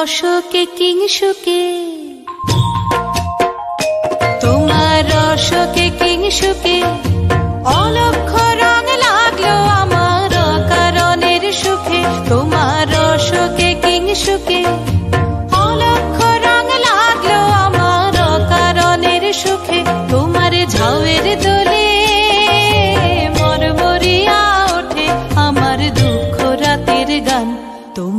রসকে কিংসুকে তোমার রসকে কিংসুকে অলক্ষ রং লাগল আমার কারণের সুখে। তোমার রসকে কিংসুকে